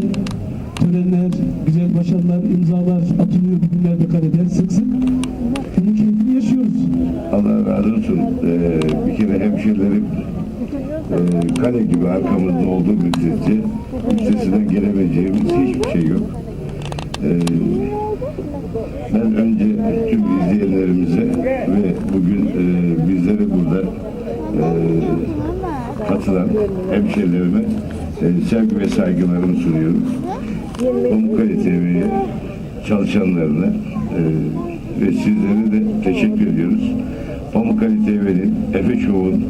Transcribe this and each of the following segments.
güzel törenler, güzel başarılar, imzalar atılıyor bugünlerde kalede sık sık. Bunun keyfini yaşıyoruz. Allah razı olsun. Ee, bir kere hemşerilerim e, kale gibi arkamızda olduğu müddetçe üstesinden gelemeyeceğimiz hiçbir şey yok. Ee, ben önce tüm izleyenlerimize ve bugün e, bizlere burada e, katılan hemşerilerime sevgi ve saygılarımı sunuyorum. Pamukkale TV'ye çalışanlarına e, ve sizlere de teşekkür ediyoruz. Pamukkale TV'nin Efe Şov'un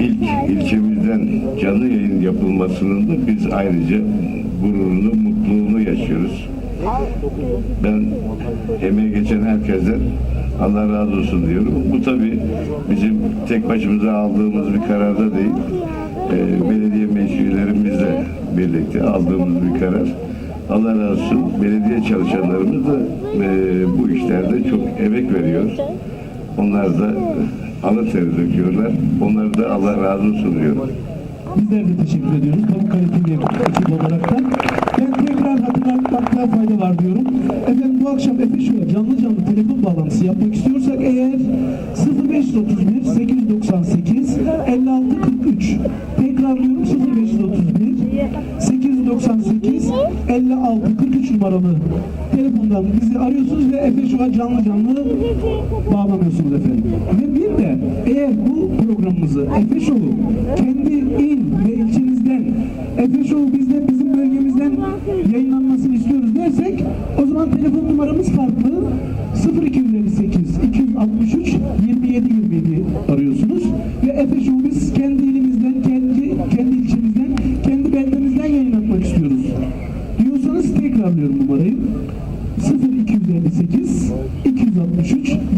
ilk ilçemizden canlı yayın yapılmasının da biz ayrıca gururunu, mutluluğunu yaşıyoruz. Ben emeği geçen herkesten Allah razı olsun diyorum. Bu tabii bizim tek başımıza aldığımız bir kararda değil. Ee, belediye meclislerimizle birlikte aldığımız bir karar. Allah razı olsun. Belediye çalışanlarımız da e, bu işlerde çok emek veriyor. Onlar da alın teri döküyorlar. Onlara da Allah razı olsun diyorum. Bizler de teşekkür ediyoruz. Pamukkale TV ekip olaraktan. Ben tekrar hatırlatmakta fayda var diyorum. Efendim bu akşam Efe Show'a canlı canlı telefon bağlantısı yapmak istiyorsak eğer 0531 898 56 43 tekrarlıyorum 0531 898 56 43 numaralı telefondan bizi arıyorsunuz ve Efe Show'a canlı canlı bağlanıyorsunuz efendim. Ve bir de eğer bu programımızı Efe Show'u kendi il ve ilçemizden Efe Show bizden bizim bölgemizden yayınlanmasını istiyoruz dersek o zaman telefon numaramız farklı 0258 263 27 27 arıyorsunuz tekrarlıyorum numarayı. 0258 263 27